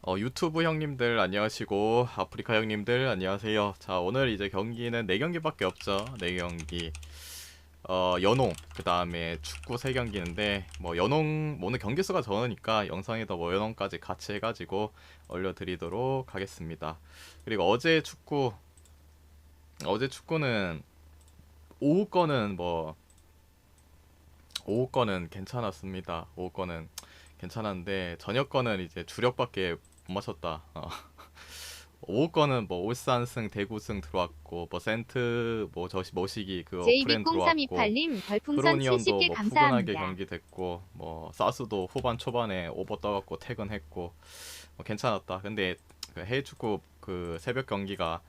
어, 유튜브 형님들 안녕하시고 아프리카 형님들 안녕하세요. 자 오늘 이제 경기는 4경기밖에 없죠. 4경기. 어 연홍 그 다음에 축구 3경기인데 뭐 연홍 뭐 오늘 경기 수가 적으니까 영상에다 뭐 연홍까지 같이 해가지고 올려드리도록 하겠습니다. 그리고 어제 축구 어제 축구는 오후 거는 뭐 오후 거는 괜찮았습니다. 오후 거는 괜찮았는데 저녁 거는 이제 주력밖에 못 맞췄다. 어. 오후 거는 뭐 울산승, 대구승 들어왔고 뭐 센트 뭐 저시 머시기 그거 프렌 들어왔고 JB0328님 별풍선 프로니언도 70개 뭐 푸근하게 감사합니다. 경기 됐고 뭐 사스도 후반 초반에 오버 떠갖고 퇴근했고 뭐 괜찮았다. 근데 그 해외 축구 그 새벽 경기가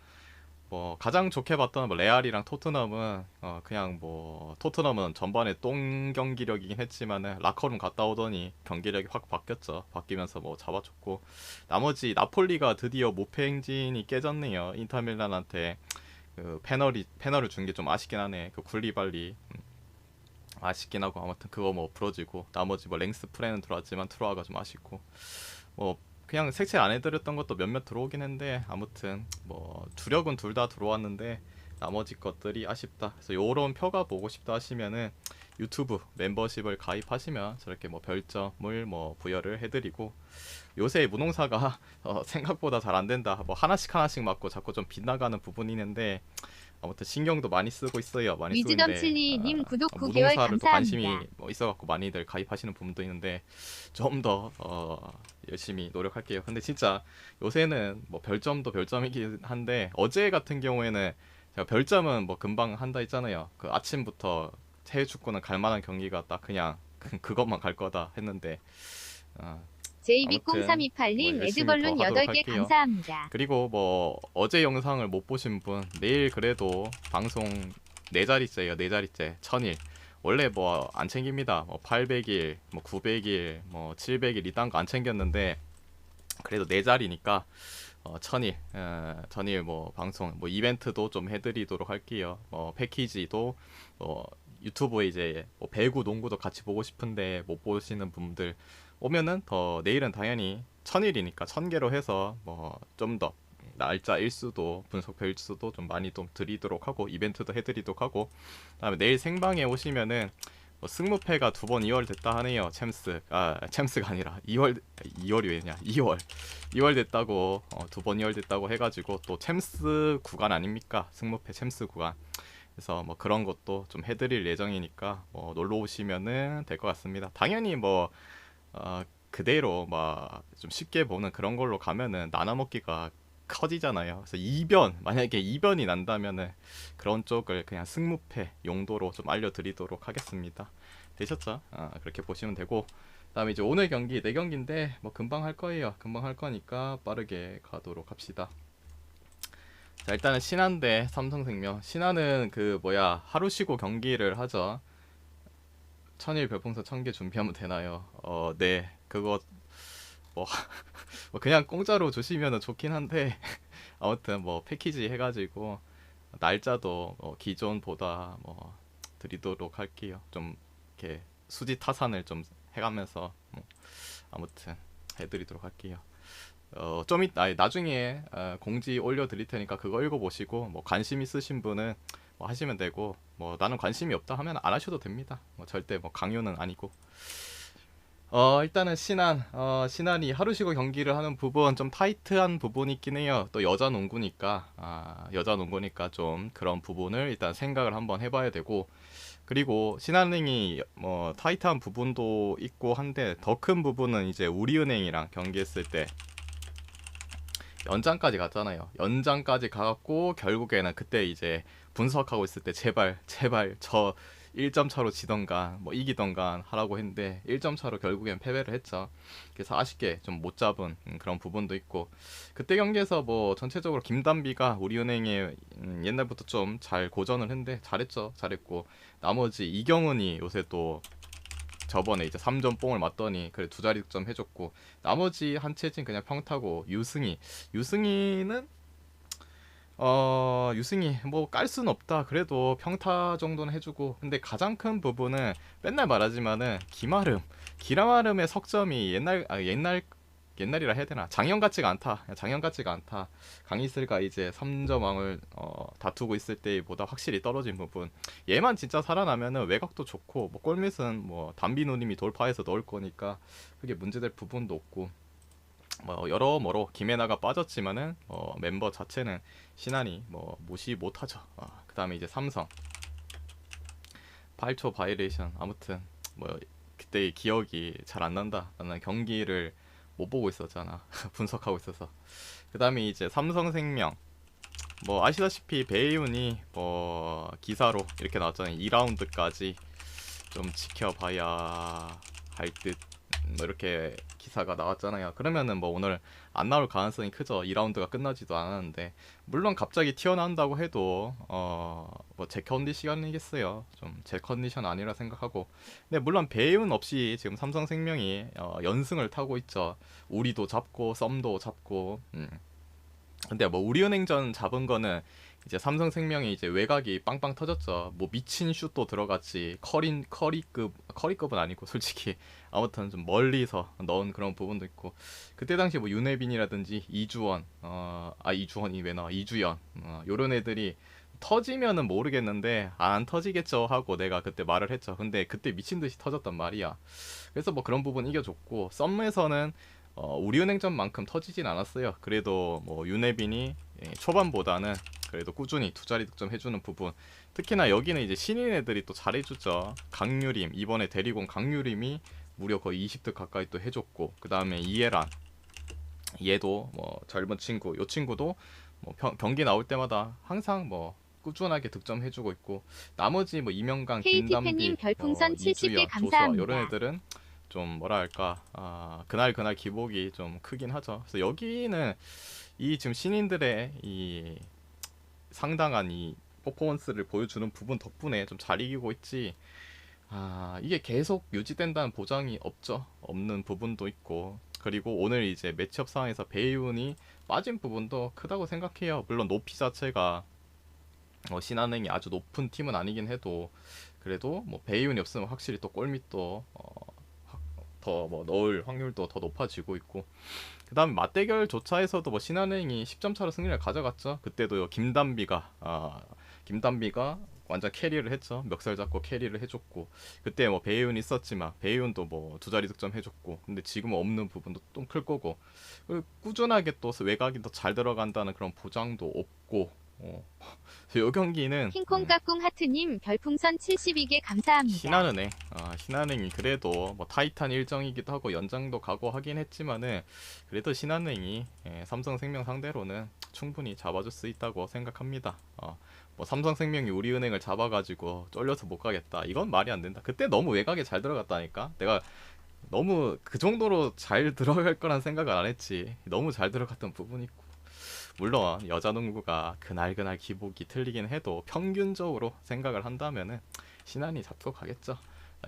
뭐 가장 좋게 봤던 뭐 레알이랑 토트넘은 어 그냥 뭐 토트넘은 전반에 똥 경기력이긴 했지만은 라커룸 갔다 오더니 경기력이 확 바뀌었죠. 바뀌면서 뭐 잡아줬고 나머지 나폴리가 드디어 무패 행진이 깨졌네요. 인터밀란한테 그 페널이 페널을 준 게 좀 아쉽긴 하네. 그 굴리발리 음, 아쉽긴 하고 아무튼 그거 뭐 부러지고 나머지 뭐 랭스 프레는 들어왔지만 트로아가 좀 아쉽고 뭐 그냥 색칠 안 해드렸던 것도 몇몇 들어오긴 했는데 아무튼 뭐 주력은 둘 다 들어왔는데 나머지 것들이 아쉽다. 그래서 요런 표가 보고 싶다 하시면은 유튜브 멤버십을 가입하시면 저렇게 뭐 별점을 뭐 부여를 해드리고 요새 무농사가 어, 생각보다 잘 안 된다. 뭐 하나씩 하나씩 맞고 자꾸 좀 빗나가는 부분이 있는데 아무튼 신경도 많이 쓰고 있어요. 많이 있는데 칠리님 아, 구독 아, 9개월 무농사를 또 관심이 감사합니다. 뭐 있어갖고 많이들 가입하시는 부분도 있는데 좀 더 어, 열심히 노력할게요. 근데 진짜 요새는 뭐 별점도 별점이긴 한데 어제 같은 경우에는 제가 별점은 뭐 금방 한다 했잖아요. 그 아침부터 해외 축구는 갈 만한 경기가 딱 그냥 그것만 갈 거다 했는데 어, JB0328님 뭐 열심히 에드벌룬 더 하도록 8개 할게요. 감사합니다. 그리고 뭐 어제 영상을 못 보신 분 내일 그래도 방송 네 자리째예요 네 자리째 천일 원래 뭐 안 챙깁니다 뭐 800일 뭐 900일 뭐 700일 이딴 거 안 챙겼는데 그래도 네 자리니까 어, 천일 어, 천일 뭐 방송 뭐 이벤트도 좀 해드리도록 할게요 뭐 패키지도 뭐 유튜브에 이제 뭐 배구 농구도 같이 보고 싶은데 못 보시는 분들 오면은 더 내일은 당연히 천일이니까 천 개로 해서 뭐 좀 더 날짜 일수도 분석표 일수도 좀 많이 좀 드리도록 하고 이벤트도 해드리도록 하고 그다음에 내일 생방에 오시면은 뭐 승무패가 두 번 2월 됐다 하네요. 챔스 아 챔스가 아니라 2월 2월이 왜냐? 2월. 2월 됐다고 어, 두번 2월 됐다고 해가지고 또 챔스 구간 아닙니까? 승무패 챔스 구간. 그래서 뭐 그런 것도 좀 해드릴 예정이니까 뭐 놀러 오시면은 될 것 같습니다. 당연히 뭐 어, 그대로 막 좀 쉽게 보는 그런 걸로 가면은 나눠 먹기가 커지잖아요. 그래서 이변 만약에 이변이 난다면은 그런 쪽을 그냥 승무패 용도로 좀 알려드리도록 하겠습니다. 되셨죠? 아, 그렇게 보시면 되고 그다음에 이제 오늘 경기 네 경기인데 뭐 금방 할 거예요. 금방 할 거니까 빠르게 가도록 합시다. 자 일단은 신한 대 삼성생명 신한은 그 뭐야 하루 쉬고 경기를 하죠. 천일 별풍선 천 개 준비하면 되나요? 어, 네. 그거 뭐, 뭐 그냥 공짜로 주시면 좋긴 한데 아무튼 뭐 패키지 해가지고 날짜도 어, 기존보다 뭐 드리도록 할게요. 좀 이렇게 수지 타산을 좀 해가면서 뭐 아무튼 해드리도록 할게요. 어, 좀 이따 나중에 어, 공지 올려드릴 테니까 그거 읽어보시고 뭐 관심 있으신 분은 뭐 하시면 되고 뭐 나는 관심이 없다 하면 안 하셔도 됩니다. 뭐 절대 뭐 강요는 아니고. 어 일단은 신한 어 신한이 하루 쉬고 경기를 하는 부분 좀 타이트한 부분이 있긴 해요. 또 여자 농구니까 아 여자 농구니까 좀 그런 부분을 일단 생각을 한번 해봐야 되고 그리고 신한은행이 뭐 타이트한 부분도 있고 한데 더 큰 부분은 이제 우리은행이랑 경기했을 때 연장까지 갔잖아요. 연장까지 가갖고 결국에는 그때 이제 분석하고 있을 때 제발 제발 저 1점 차로 지던가 뭐 이기던가 하라고 했는데 1점 차로 결국엔 패배를 했죠. 그래서 아쉽게 좀 못 잡은 음, 그런 부분도 있고 그때 경기에서 뭐 전체적으로 김단비가 우리은행에 음, 옛날부터 좀 잘 고전을 했는데 잘했죠. 잘했고 나머지 이경은이 요새 또 저번에 이제 3점 뽕을 맞더니 그래 두 자리 득점 해줬고 나머지 한채진 그냥 평타고 유승희 유승희는 어 유승희 뭐깔 수는 없다. 그래도 평타 정도는 해주고. 근데 가장 큰 부분은 맨날 말하지만은 김아름. 기라마름의 석점이 옛날 아 옛날 옛날이라 해야 되나? 작년 같지가 않다. 그냥 작년 같지가 않다. 강희슬과 이제 3점왕을 어, 다투고 있을 때보다 확실히 떨어진 부분. 얘만 진짜 살아나면은 외곽도 좋고 뭐 골밑은 뭐 담비노님이 돌파해서 넣을 거니까 그게 문제될 부분도 없고 뭐 여러모로 김혜나가 빠졌지만은 어, 멤버 자체는 신한이 뭐 무시 못하죠. 어, 그 다음에 이제 삼성 8초 바이레이션 아무튼 뭐 그때 기억이 잘 안 난다. 나는 경기를 못 보고 있었잖아. 분석하고 있어서. 그 다음에 이제 삼성생명 뭐 아시다시피 배이훈이 뭐 기사로 이렇게 나왔잖아요. 2라운드까지 좀 지켜봐야 할 듯 뭐 이렇게 기사가 나왔잖아요. 그러면은 뭐 오늘 안 나올 가능성이 크죠. 2라운드가 끝나지도 않았는데 물론 갑자기 튀어나온다고 해도 어뭐 제 컨디션이겠어요. 좀 제 컨디션 아니라 생각하고 근데 물론 배운 없이 지금 삼성생명이 어, 연승을 타고 있죠. 우리도 잡고 썸도 잡고 음. 근데 뭐 우리은행전 잡은 거는 이제 삼성생명이 이제 외곽이 빵빵 터졌죠. 뭐 미친 슛도 들어갔지. 커린 커리급 커리급은 아니고 솔직히 아무튼 좀 멀리서 넣은 그런 부분도 있고 그때 당시 뭐 윤혜빈이라든지 이주원 어 아 이주원이 왜 나와 이주연 어, 요런 애들이 터지면은 모르겠는데 아, 안 터지겠죠 하고 내가 그때 말을 했죠. 근데 그때 미친 듯이 터졌단 말이야. 그래서 뭐 그런 부분 이겨줬고 썸에서는 어, 우리은행전만큼 터지진 않았어요. 그래도 뭐 윤혜빈이 예, 초반보다는 그래도 꾸준히 두 자리 득점 해주는 부분. 특히나 여기는 이제 신인 애들이 또 잘해주죠. 강유림 이번에 데리고 온 강유림이 무려 거의 20득 가까이 또 해줬고 그 다음에 이해란 얘도 뭐 젊은 친구 요 친구도 뭐 평- 경기 나올 때마다 항상 뭐 꾸준하게 득점해주고 있고 나머지 뭐 이명강, 김담비, 팬님 별풍선 70개 감사합니다. 이런 애들은 좀 뭐랄까 아, 그날 그날 기복이 좀 크긴 하죠. 그래서 여기는 이 지금 신인들의 이 상당한 이 퍼포먼스를 보여주는 부분 덕분에 좀 잘 이기고 있지. 아 이게 계속 유지된다는 보장이 없죠. 없는 부분도 있고 그리고 오늘 이제 매치업 상황에서 배이훈이 빠진 부분도 크다고 생각해요. 물론 높이 자체가 어, 신한은행이 아주 높은 팀은 아니긴 해도 그래도 뭐 배이훈이 없으면 확실히 또 골밑도 어, 더 뭐 넣을 확률도 더 높아지고 있고. 그다음에 맞대결조차에서도 뭐 신한은행이 10점 차로 승리를 가져갔죠. 그때도 김담비가 아 김담비가 완전 캐리를 했죠. 멱살 잡고 캐리를 해줬고. 그때 뭐 배이훈 있었지만 배이훈도 뭐 두 자리 득점 해줬고. 근데 지금은 없는 부분도 좀 클 거고 꾸준하게 또 외곽이 더 잘 들어간다는 그런 보장도 없고 어. 이 경기는 음, 킹콩깍꿍 하트님 별풍선 72개 감사합니다. 신한은행, 아, 신한은행이 그래도 뭐 타이탄 일정이기도 하고 연장도 가고 하긴 했지만은 그래도 신한은행이 예, 삼성생명 상대로는 충분히 잡아줄 수 있다고 생각합니다. 어, 뭐 삼성생명이 우리은행을 잡아가지고 쫄려서 못 가겠다. 이건 말이 안 된다. 그때 너무 외곽에 잘 들어갔다니까. 내가 너무 그 정도로 잘 들어갈 거란 생각을 안 했지. 너무 잘 들어갔던 부분이 있고. 물론 여자 농구가 그날 그날 기복이 틀리긴 해도 평균적으로 생각을 한다면은 신한이 잡고 가겠죠.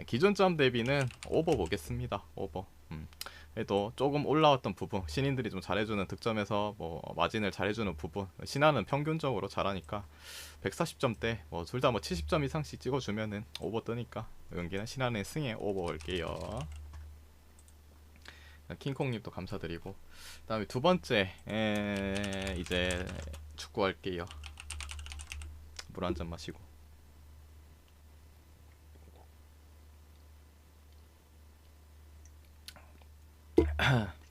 기존점 대비는 오버 보겠습니다. 오버. 음. 그래도 조금 올라왔던 부분, 신인들이 좀 잘해주는 득점에서 뭐 마진을 잘해주는 부분, 신한은 평균적으로 잘하니까 140점대, 뭐 둘 다 뭐 70점 이상씩 찍어주면은 오버 뜨니까 여기는 신한의 승에 오버 올게요. 킹콩님도 감사드리고 그다음에 두 번째 에, 이제 축구 할게요. 물 한 잔 마시고.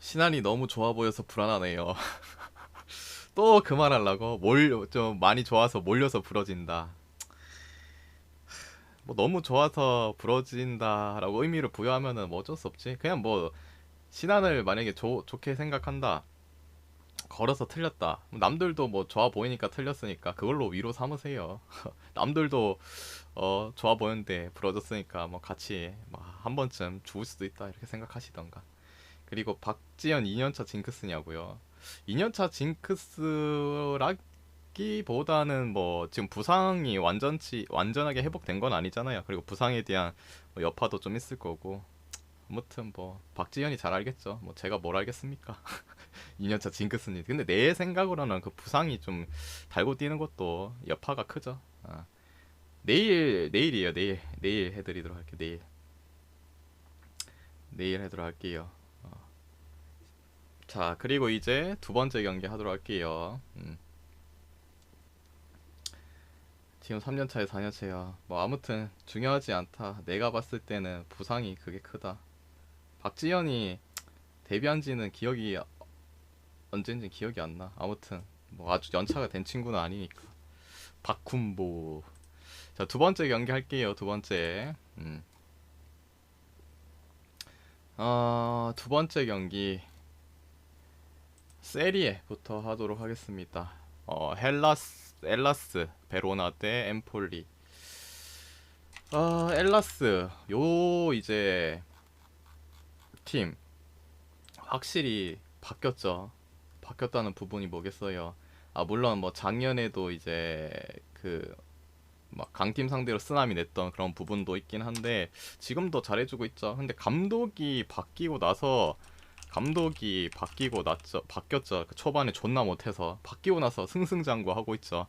신한이 너무 좋아 보여서 불안하네요. 또 그만하려고 몰좀 많이 좋아서 몰려서 부러진다. 뭐 너무 좋아서 부러진다라고 의미를 부여하면은 뭐 어쩔 수 없지. 그냥 뭐 신한을 만약에 조, 좋게 생각한다. 걸어서 틀렸다. 남들도 뭐 좋아 보이니까 틀렸으니까 그걸로 위로 삼으세요. 남들도 어 좋아 보였는데 부러졌으니까 뭐 같이 뭐한 번쯤 죽을 수도 있다 이렇게 생각하시던가. 그리고 박지현 2년차 징크스냐고요. 2년차 징크스라 기보다는 뭐 지금 부상이 완전치 완전하게 회복된 건 아니잖아요. 그리고 부상에 대한 뭐 여파도 좀 있을 거고. 아무튼 뭐 박지현이 잘 알겠죠. 뭐 제가 뭘 알겠습니까? 2년차 징크스님. 근데 내 생각으로는 그 부상이 좀 달고 뛰는 것도 여파가 크죠. 아. 내일 내일이에요. 내일 내일 해드리도록 할게요. 내일 내일 해도록 할게요. 어. 자 그리고 이제 두 번째 경기 하도록 할게요. 음. 지금 3년 차에 4년 차야. 뭐 아무튼 중요하지 않다. 내가 봤을 때는 부상이 그게 크다. 박지현이 데뷔한 지는 기억이 언젠지 기억이 안 나. 아무튼 뭐 아주 연차가 된 친구는 아니니까. 박훈보. 자, 두 번째 경기 할게요. 두 번째. 음. 어, 두 번째 경기 세리에부터 하도록 하겠습니다. 어, 헬라스 엘라스 베로나 대 엠폴리. 어, 엘라스 요 이제 팀 확실히 바뀌었죠. 바뀌었다는 부분이 뭐겠어요. 아 물론 뭐 작년에도 이제 그 막 강팀 상대로 쓰나미 냈던 그런 부분도 있긴 한데 지금도 잘해주고 있죠. 근데 감독이 바뀌고 나서 감독이 바뀌고 났죠. 바뀌었죠. 그 초반에 존나 못해서 바뀌고 나서 승승장구하고 있죠.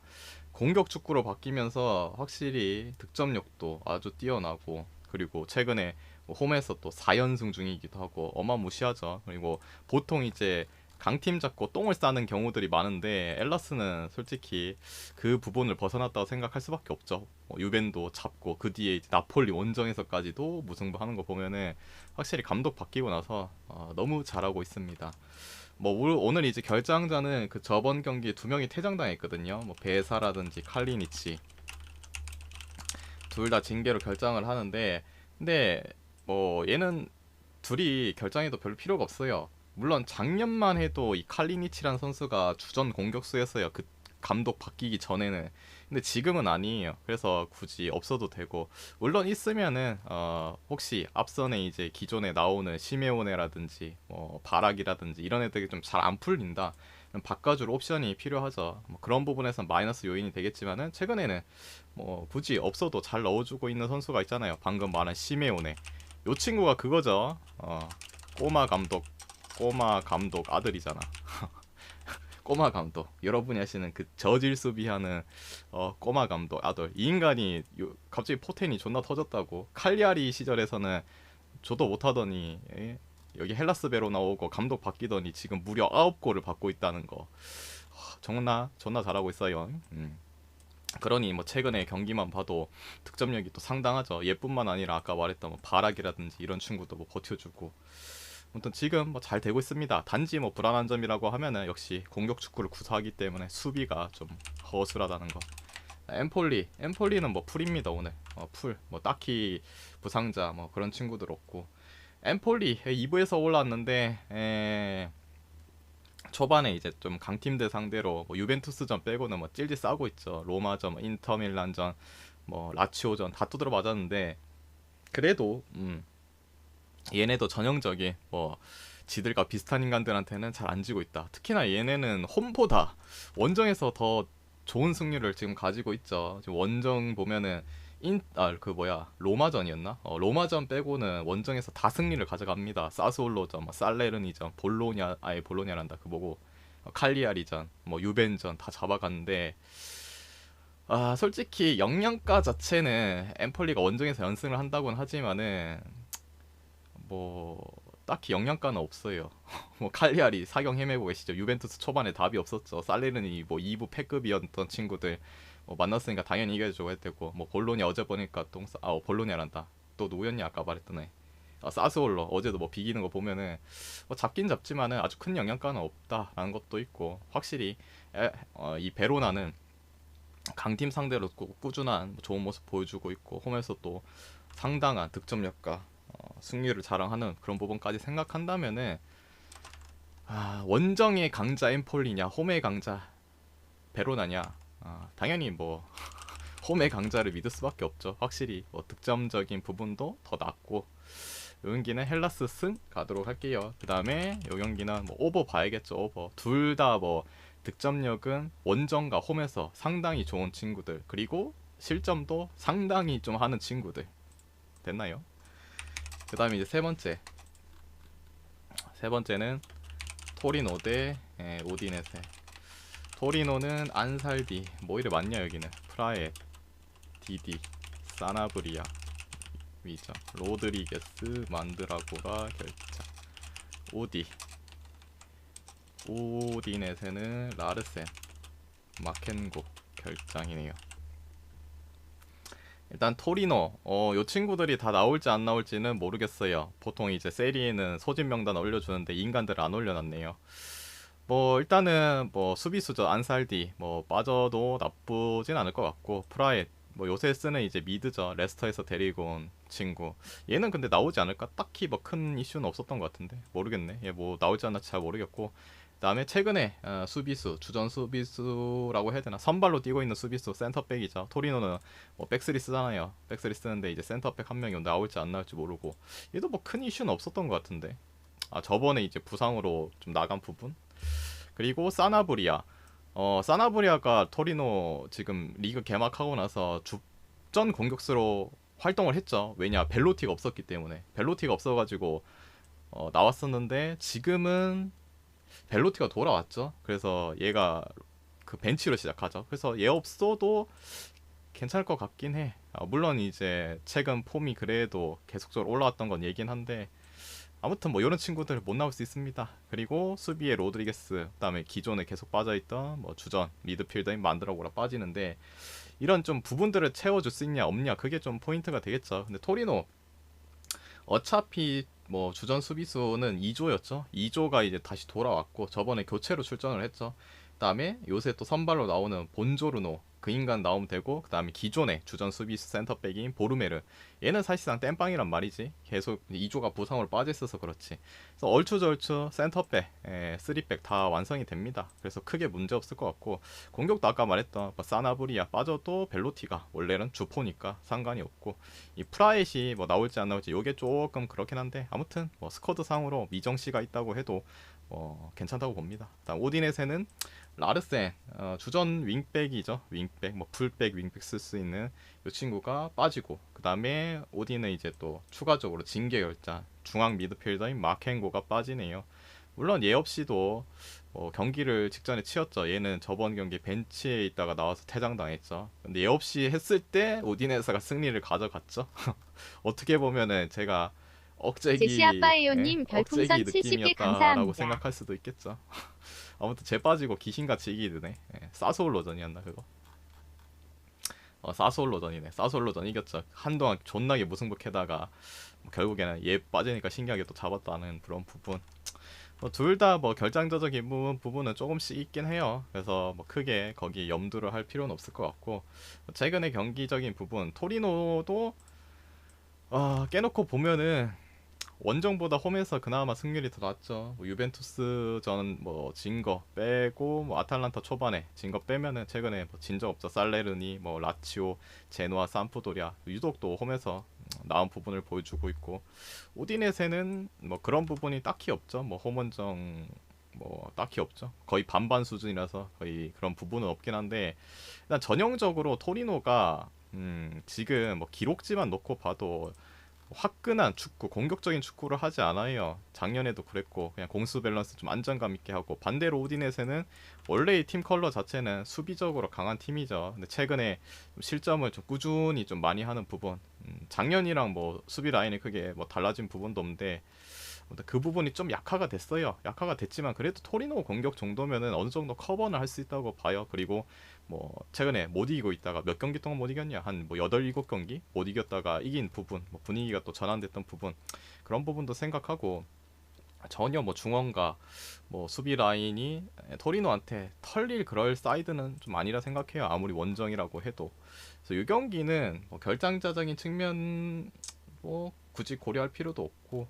공격 축구로 바뀌면서 확실히 득점력도 아주 뛰어나고 그리고 최근에 뭐 홈에서 또 4연승 중이기도 하고 어마무시하죠. 그리고 보통 이제 강팀 잡고 똥을 싸는 경우들이 많은데 엘라스는 솔직히 그 부분을 벗어났다고 생각할 수밖에 없죠. 어, 유벤도 잡고 그 뒤에 나폴리 원정에서까지도 무승부하는 거 보면은 확실히 감독 바뀌고 나서 어, 너무 잘하고 있습니다. 뭐 올- 오늘 이제 결장자는 그 저번 경기 두 명이 퇴장당했거든요. 뭐 베사라든지 칼리니치 둘 다 징계로 결장을 하는데 근데 뭐 얘는 둘이 결장해도 별로 필요가 없어요. 물론 작년만 해도 이 칼리니치란 선수가 주전 공격수였어요. 그 감독 바뀌기 전에는. 근데 지금은 아니에요. 그래서 굳이 없어도 되고 물론 있으면은 어 혹시 앞선에 이제 기존에 나오는 시메오네라든지 뭐 바락이라든지 이런 애들이 좀 잘 안 풀린다. 바꿔줄 옵션이 필요하죠. 뭐 그런 부분에서 마이너스 요인이 되겠지만은 최근에는 뭐 굳이 없어도 잘 넣어주고 있는 선수가 있잖아요. 방금 말한 시메오네. 요 친구가 그거죠. 어 꼬마 감독 꼬마 감독 아들이잖아. 꼬마 감독 여러분이 하시는 그 저질 수비하는 어 꼬마 감독 아들 이 인간이 요, 갑자기 포텐이 존나 터졌다고 칼리아리 시절에서는 저도 못하더니 예? 여기 헬라스 베로 나오고 감독 바뀌더니 지금 무려 9골을 받고 있다는 거 하, 존나 존나 잘하고 있어요 음. 그러니 뭐 최근에 경기만 봐도 득점력이 또 상당하죠 얘뿐만 아니라 아까 말했던 뭐 바락이라든지 이런 친구도 뭐 버텨주고 아무튼 지금 뭐 잘 되고 있습니다. 단지 뭐 불안한 점이라고 하면은 역시 공격 축구를 구사하기 때문에 수비가 좀 허술하다는 거. 엠폴리, 엠폴리는 뭐 풀입니다 오늘. 어, 풀. 뭐 딱히 부상자 뭐 그런 친구들 없고. 엠폴리 2부에서 올라왔는데 에... 초반에 이제 좀 강팀들 상대로 뭐 유벤투스전 빼고는 뭐 찔찔 싸고 있죠. 로마전, 뭐 인터밀란전, 뭐 라치오전 다 두드려 맞았는데 그래도 음. 얘네도 전형적인 뭐 지들과 비슷한 인간들한테는 잘 안 지고 있다. 특히나 얘네는 홈보다 원정에서 더 좋은 승률을 지금 가지고 있죠. 지금 원정 보면은 인아그 뭐야 로마전이었나? 어, 로마전 빼고는 원정에서 다 승리를 가져갑니다. 사스올로전, 뭐 살레르니전, 볼로냐 아예 볼로냐란다 그 뭐고 어, 칼리아리전, 뭐 유벤전 다 잡아갔는데 아 솔직히 영양가 자체는 엠폴리가 원정에서 연승을 한다고는 하지만은 뭐 딱히 영양가는 없어요. 뭐 칼리아리 사경 헤매고 계시죠. 유벤투스 초반에 답이 없었죠. 살레르니 뭐 2부 패급이었던 친구들 뭐 만났으니까 당연히 이겨줘야 되고 뭐 볼로냐 어제 보니까 똥싸 아 어, 볼로냐란다. 또 누구였냐 아까 말했던 애. 아, 사스올로 어제도 뭐 비기는 거 보면은 뭐 잡긴 잡지만은 아주 큰 영향가는 없다라는 것도 있고 확실히 에, 어, 이 베로나는 강팀 상대로 꾸, 꾸준한 좋은 모습 보여주고 있고 홈에서 또 상당한 득점력과 어, 승리를 자랑하는 그런 부분까지 생각한다면은 아, 원정의 강자 엠폴리냐 홈의 강자 베로나냐? 아, 당연히 뭐 홈의 강자를 믿을 수밖에 없죠. 확실히 뭐 득점적인 부분도 더 낫고. 이 경기는 헬라스 승 가도록 할게요. 그 다음에 이 경기는 뭐 오버 봐야겠죠 오버. 둘 다 뭐 득점력은 원정과 홈에서 상당히 좋은 친구들. 그리고 실점도 상당히 좀 하는 친구들. 됐나요? 그 다음에 이제 세 번째. 세 번째는 토리노 대 예, 오디네세. 토리노는 안살비 뭐 이래 많냐 여기는? 프라에 디디 사나브리아 위죠 로드리게스 만드라고라 결자. 오디. 우디넷에는 라르센, 마켄고 결장이네요. 일단 토리노, 어, 요 친구들이 다 나올지 안 나올지는 모르겠어요. 보통 이제 세리에는 소집 명단 올려주는데 인간들 안 올려놨네요. 뭐 일단은 뭐 수비수죠. 안살디. 뭐 빠져도 나쁘진 않을 것 같고 프라이 뭐 요새 쓰는 이제 미드죠. 레스터에서 데리고 온 친구. 얘는 근데 나오지 않을까? 딱히 뭐 큰 이슈는 없었던 것 같은데. 모르겠네. 얘 뭐 나올지 않을지 잘 모르겠고. 그 다음에 최근에 어, 수비수 주전 수비수라고 해야 되나? 선발로 뛰고 있는 수비수 센터백이죠. 토리노는 뭐 백스리 쓰잖아요. 백스리 쓰는데 이제 센터백 한 명이 나올지 안 나올지 모르고. 얘도 뭐 큰 이슈는 없었던 것 같은데. 아 저번에 이제 부상으로 좀 나간 부분? 그리고 사나브리아. 어 사나브리아가 토리노 지금 리그 개막하고 나서 주전 공격수로 활동을 했죠. 왜냐? 벨로티가 없었기 때문에. 벨로티가 없어가지고 어, 나왔었는데 지금은 벨로티가 돌아왔죠 그래서 얘가 그 벤치로 시작하죠 그래서 얘 없어도 괜찮을 것 같긴 해 아, 물론 이제 최근 폼이 그래도 계속적으로 올라왔던 건 얘긴 한데 아무튼 뭐 이런 친구들 못 나올 수 있습니다. 그리고 수비에 로드리게스, 그다음에 기존에 계속 빠져있던 뭐 주전 미드필더인 만드라고라 빠지는데 이런 좀 부분들을 채워줄 수 있냐 없냐 그게 좀 포인트가 되겠죠. 근데 토리노 어차피 뭐 주전 수비수는 2조였죠. 2조가 이제 다시 돌아왔고 저번에 교체로 출전을 했죠. 그다음에 요새 또 선발로 나오는 본조르노 그 인간 나오면 되고 그 다음에 기존의 주전 수비수 센터백인 보르메르. 얘는 사실상 땜빵이란 말이지. 계속 2조가 부상으로 빠져 있어서 그렇지. 그래서 얼추절추 센터백 에, 3백 다 완성이 됩니다. 그래서 크게 문제 없을 것 같고 공격도 아까 말했던 뭐 사나브리아 빠져도 벨로티가 원래는 주포니까 상관이 없고 이 프라이시 뭐 나올지 안 나올지 요게 조금 그렇긴 한데 아무튼 뭐 스쿼드 상으로 미정씨가 있다고 해도 어, 괜찮다고 봅니다. 다음 오디넷에는 라르센 어, 주전 윙백이죠. 윙백 뭐 풀백 윙백 쓸 수 있는 이 친구가 빠지고 그 다음에 오디는 이제 또 추가적으로 징계 결자 중앙 미드필더인 마켄고가 빠지네요. 물론 얘 없이도 뭐 경기를 직전에 치렀죠. 얘는 저번 경기 벤치에 있다가 나와서 퇴장당했죠. 근데 얘 없이 했을 때 오디네스가 승리를 가져갔죠. 어떻게 보면은 제가 억제기 제시 아빠에요님 예? 별풍선 억제기 70개 느낌이었다라고 감사합니다. 생각할 수도 있겠죠 아무튼 재 빠지고 귀신같이 이기드네. 예, 사소울로전이었나 그거? 어 사소울로전이네. 사소울로전 이겼죠. 한동안 존나게 무승부캐다가 뭐 결국에는 얘 빠지니까 신기하게 또 잡았다는 그런 부분. 뭐 둘 다 뭐 결정적인 부분 부분은 조금씩 있긴 해요. 그래서 뭐 크게 거기 염두를 할 필요는 없을 것 같고 최근의 경기적인 부분 토리노도 아 깨놓고 보면은 원정보다 홈에서 그나마 승률이 더 낮죠. 뭐 유벤투스 전 뭐 진 거 빼고 뭐 아탈란타 초반에 진 거 빼면은 최근에 뭐 진 적 없죠. 살레르니, 뭐 라치오, 제노아, 삼프도리아 유독 또 홈에서 나은 부분을 보여주고 있고 오디넷에는 뭐 그런 부분이 딱히 없죠. 뭐 홈원정 뭐 딱히 없죠. 거의 반반 수준이라서 거의 그런 부분은 없긴 한데 일단 전형적으로 토리노가 음 지금 뭐 기록지만 놓고 봐도 화끈한 축구, 공격적인 축구를 하지 않아요. 작년에도 그랬고 그냥 공수 밸런스 좀 안정감 있게 하고 반대로 오디넷에는 원래 이 팀 컬러 자체는 수비적으로 강한 팀이죠. 근데 최근에 좀 실점을 좀 꾸준히 좀 많이 하는 부분, 음, 작년이랑 뭐 수비 라인이 크게 뭐 달라진 부분도 없는데 그 부분이 좀 약화가 됐어요. 약화가 됐지만 그래도 토리노 공격 정도면은 어느 정도 커버는 할 수 있다고 봐요. 그리고 뭐 최근에 못 이기고 있다가 몇 경기 동안 못 이겼냐 한뭐 여덟 일곱 경기 못 이겼다가 이긴 부분 뭐 분위기가 또 전환됐던 부분 그런 부분도 생각하고 전혀 뭐 중원과 뭐 수비 라인이 토리노한테 털릴 그럴 사이드는 좀 아니라 생각해요 아무리 원정이라고 해도 그래서 이 경기는 뭐 결장자적인 측면 뭐 굳이 고려할 필요도 없고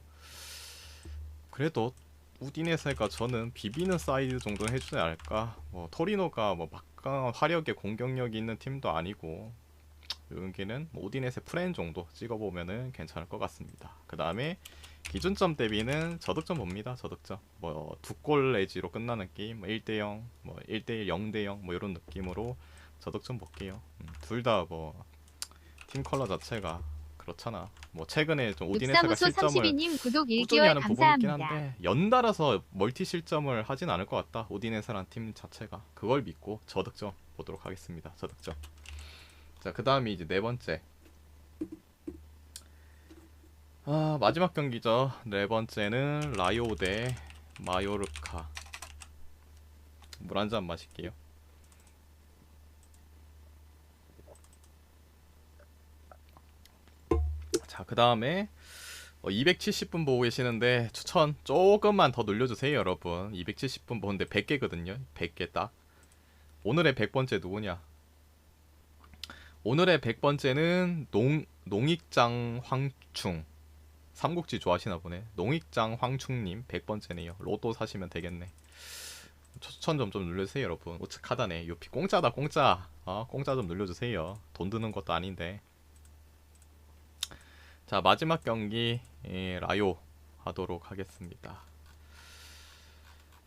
그래도 우디네세가 저는 비비는 사이드 정도는 해주지 않을까. 뭐 토리노가 뭐 막강한 화력의 공격력이 있는 팀도 아니고 여기는 뭐 우디네세 프렌 정도 찍어보면은 괜찮을 것 같습니다. 그 다음에 기준점 대비는 저득점 봅니다. 저득점. 뭐 두 골 내지로 끝나는 게임, 뭐 1대0, 뭐 1대1, 0대0 뭐 이런 느낌으로 저득점 볼게요. 음, 둘다 뭐 팀 컬러 자체가 그렇잖아. 뭐 최근에 좀 읍사무소 실점을 32님 구독 꾸준히 1개월 하는 부분이 있긴 감사합니다. 한데 연달아서 멀티 실점을 하진 않을 것 같다. 오디네스란 팀 자체가 그걸 믿고 저득점 보도록 하겠습니다. 저득점. 자, 그 다음이 이제 네 번째. 아, 마지막 경기죠. 네 번째는 라이오 대 마요르카. 물 한 잔 마실게요. 자, 그 다음에 270분 보고 계시는데 추천 조금만 더 눌려주세요, 여러분. 270분 보는데 100개거든요. 100개 딱. 오늘의 100번째 누구냐? 오늘의 100번째는 농 농익장 황충. 삼국지 좋아하시나 보네. 농익장 황충님 100번째네요. 로또 사시면 되겠네. 추천 좀 좀 눌러주세요, 여러분. 우측 하단에 요피 공짜다 공짜. 어, 공짜 좀 눌러주세요. 돈 드는 것도 아닌데. 자 마지막 경기 예, 라요 하도록 하겠습니다.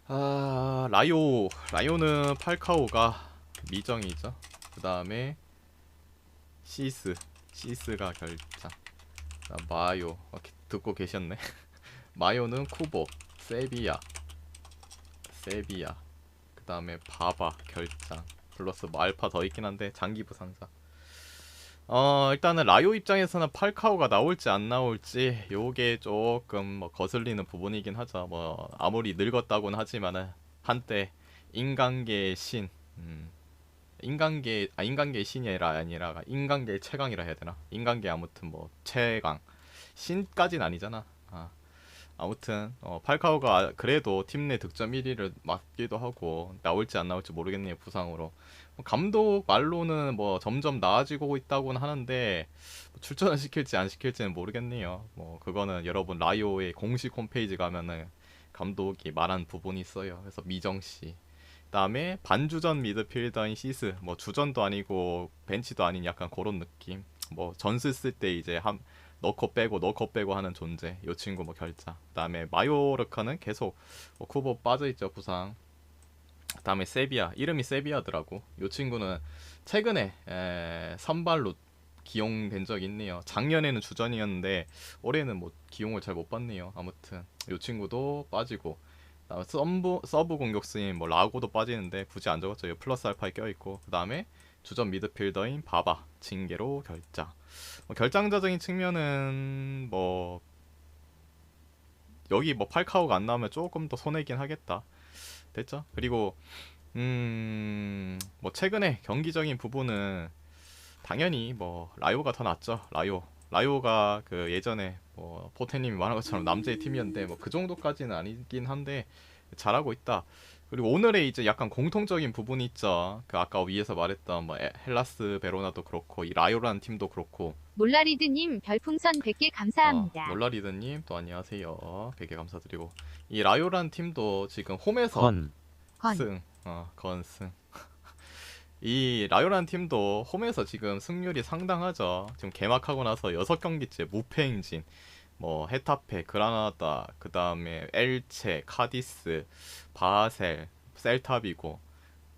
아 라요 라요는 팔카오가 미정이죠. 그 다음에 시스 시스가 결장. 아, 마요 어, 기- 듣고 계셨네. 마요는 쿠보 세비야 세비야. 그 다음에 바바 결장. 플러스 뭐 알파 더 있긴 한데 장기 부상자. 어 일단은 라요 입장에서는 팔카오가 나올지 안 나올지 요게 조금 뭐 거슬리는 부분이긴 하죠. 뭐 아무리 늙었다고는 하지만은 한때 인간계의 신, 음, 인간계 아 인간계의 신이 아니라 아니라 인간계의 최강이라 해야 되나? 인간계 아무튼 뭐 최강 신까진 아니잖아. 아. 아무튼 어, 팔카오가 그래도 팀 내 득점 1위를 맡기도 하고 나올지 안 나올지 모르겠네요 부상으로 뭐 감독 말로는 뭐 점점 나아지고 있다고는 하는데 뭐 출전을 시킬지 안 시킬지는 모르겠네요. 뭐 그거는 여러분 라이오의 공식 홈페이지 가면은 감독이 말한 부분이 있어요. 그래서 미정 씨. 그다음에 반주전 미드필더인 시스. 뭐 주전도 아니고 벤치도 아닌 약간 그런 느낌. 뭐 전술 쓸때 이제 한 넣고 빼고 넣고 빼고 하는 존재. 요 친구 뭐 결자. 그다음에 마요르카는 계속 뭐 쿠보 빠져 있죠 부상. 그다음에 세비야 이름이 세비야더라고. 요 친구는 최근에 에, 선발로 기용된 적 있네요. 작년에는 주전이었는데 올해는 뭐 기용을 잘못 받네요. 아무튼 요 친구도 빠지고 그다음에 서브 서브 공격수인 뭐 라고도 빠지는데 굳이 안 적었죠. 요 플러스 알파에 껴 있고 그 다음에 주전 미드필더인 바바 징계로 결장. 뭐 결장자적인 측면은 뭐 여기 뭐 팔카오가 안 나오면 조금 더 손해긴 하겠다. 됐죠? 그리고 음 뭐 최근에 경기적인 부분은 당연히 뭐 라요가 더 낫죠. 라요. 라요가 그 예전에 뭐 포테님이 말한 것처럼 남자의 팀이었는데 뭐 그 정도까지는 아니긴 한데 잘하고 있다. 그리고 오늘의 이제 약간 공통적인 부분이 있죠. 그 아까 위에서 말했던 뭐 에- 헬라스 베로나도 그렇고 이 라요라는 팀도 그렇고 몰라리드님 별풍선 100개 감사합니다. 어, 몰라리드님 또 안녕하세요. 100개 감사드리고 이 라요라는 팀도 지금 홈에서 건 건. 승, 어, 건승. 이 라요라는 팀도 홈에서 지금 승률이 상당하죠. 지금 개막하고 나서 6경기째 무패 행진. 뭐 헤타페, 그라나다, 그 다음에 엘체, 카디스, 바셀, 셀타비고.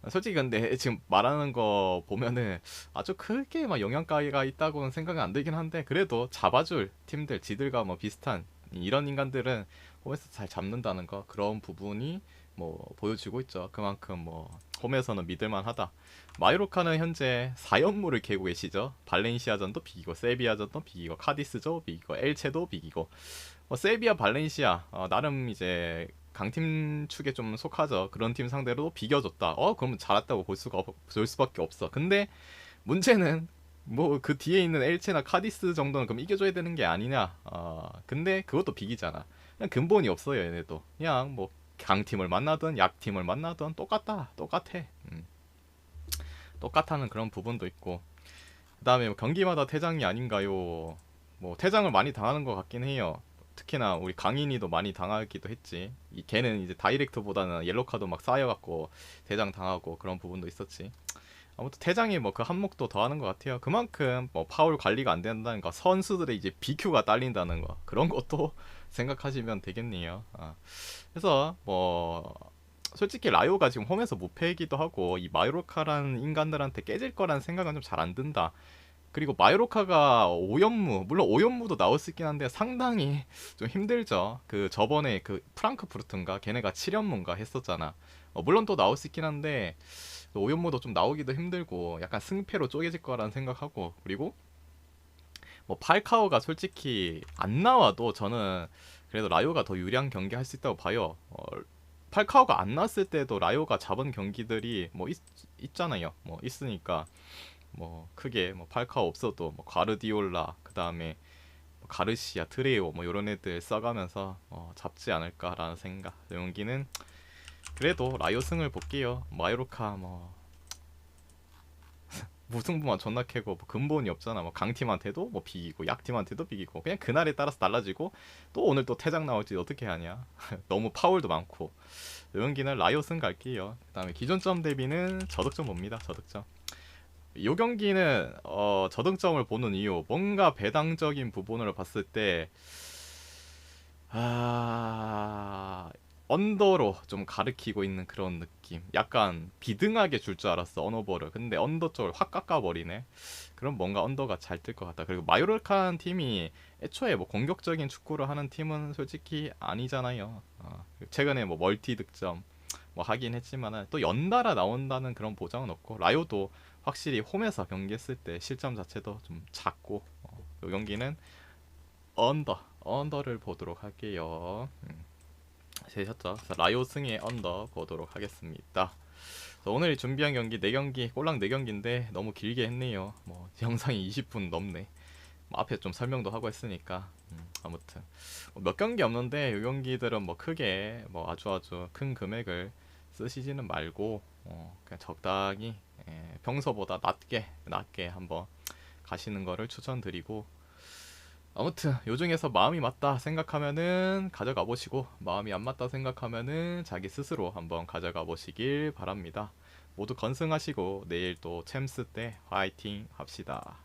솔직히 근데 지금 말하는 거 보면은 아주 크게 막 영향가가 있다고는 생각은 안 들긴 한데 그래도 잡아줄 팀들, 지들과 뭐 비슷한 이런 인간들은 홈에서 잘 잡는다는 거 그런 부분이 뭐 보여지고 있죠. 그만큼 뭐 홈에서는 믿을만하다. 마요르카는 현재 4연무를 개고 계시죠. 발렌시아전도 비기고 세비야전도 비기고 카디스도 비기고 엘체도 비기고 뭐 세비야 발렌시아 어, 나름 이제 강팀 축에 좀 속하죠. 그런 팀 상대로 비겨줬다. 어 그러면 잘했다고 볼 수가 없, 볼 수밖에 없어. 근데 문제는 뭐 그 뒤에 있는 엘체나 카디스 정도는 그럼 이겨줘야 되는 게 아니냐. 어 근데 그것도 비기잖아. 그냥 근본이 없어요 얘네도. 그냥 뭐 강팀을 만나든 약팀을 만나든 똑같다. 똑같아. 음. 똑같다는 그런 부분도 있고 그 다음에 뭐 경기마다 퇴장이 아닌가요? 뭐 퇴장을 많이 당하는 것 같긴 해요. 특히나 우리 강인이도 많이 당하기도 했지. 이 걔는 이제 다이렉트보다는 옐로 카드 막 쌓여갖고 퇴장 당하고 그런 부분도 있었지. 아무튼 퇴장이 뭐 그 한몫도 더하는 것 같아요. 그만큼 뭐 파울 관리가 안 된다는 거, 선수들의 이제 BQ가 딸린다는 거 그런 것도 생각하시면 되겠네요. 아. 그래서 뭐 솔직히 라요가 지금 홈에서 무패이기도 하고 이 마요로카라는 인간들한테 깨질 거라는 생각은 좀 잘 안 든다. 그리고 마요로카가 오연무 물론 오연무도 나올 수 있긴 한데 상당히 좀 힘들죠. 그 저번에 그 프랑크푸르트인가 걔네가 7연무인가 했었잖아. 어, 물론 또 나올 수 있긴 한데 오연무도 좀 나오기도 힘들고 약간 승패로 쪼개질 거라는 생각하고 그리고 뭐 팔카오가 솔직히 안 나와도 저는 그래도 라요가 더 유리한 경기 할 수 있다고 봐요. 어, 팔카오가 안 났을 때도 라이오가 잡은 경기들이 뭐 있, 있잖아요. 뭐 있으니까 뭐 크게 뭐 팔카오 없어도 뭐 가르디올라 그 다음에 뭐 가르시아, 트레오 뭐 이런 애들 써가면서 어, 잡지 않을까라는 생각. 용기는 그래도 라이오 승을 볼게요. 마이로카 뭐 무승부만 존나 캐고 뭐 근본이 없잖아. 뭐 강팀한테도 뭐 비기고 약팀한테도 비기고 그냥 그날에 따라서 달라지고 또 오늘 또 퇴장 나올지 어떻게 하냐. 너무 파울도 많고. 용기는 라이오 승 갈게요. 그 다음에 기존점 대비는 저득점 봅니다. 저득점. 이 경기는 어, 저득점을 보는 이유 뭔가 배당적인 부분으로 봤을 때 아... 언더로 좀 가르키고 있는 그런 느낌. 약간 비등하게 줄 줄 알았어 언어버를 근데 언더 쪽을 확 깎아버리네. 그럼 뭔가 언더가 잘 뜰 것 같다. 그리고 마요르칸 팀이 애초에 뭐 공격적인 축구를 하는 팀은 솔직히 아니잖아요. 어, 최근에 뭐 멀티 득점 뭐 하긴 했지만은 또 연달아 나온다는 그런 보장은 없고 라요도 확실히 홈에서 경기했을 때 실점 자체도 좀 작고 어, 이 경기는 언더 언더를 보도록 할게요. 음. 되셨죠? 라이오 승의 언더 보도록 하겠습니다. 오늘 준비한 경기 4경기 꼴랑 4경기인데 너무 길게 했네요. 뭐 영상이 20분 넘네. 뭐 앞에 좀 설명도 하고 했으니까 음, 아무튼 뭐몇 경기 없는데 이 경기들은 뭐 크게 뭐 아주 아주 큰 금액을 쓰시지는 말고 어, 그냥 적당히 예, 평소보다 낮게 낮게 한번 가시는 거를 추천드리고 아무튼 요 중에서 마음이 맞다 생각하면은 가져가 보시고 마음이 안 맞다 생각하면은 자기 스스로 한번 가져가 보시길 바랍니다. 모두 건승하시고 내일 또 챔스 때 화이팅 합시다.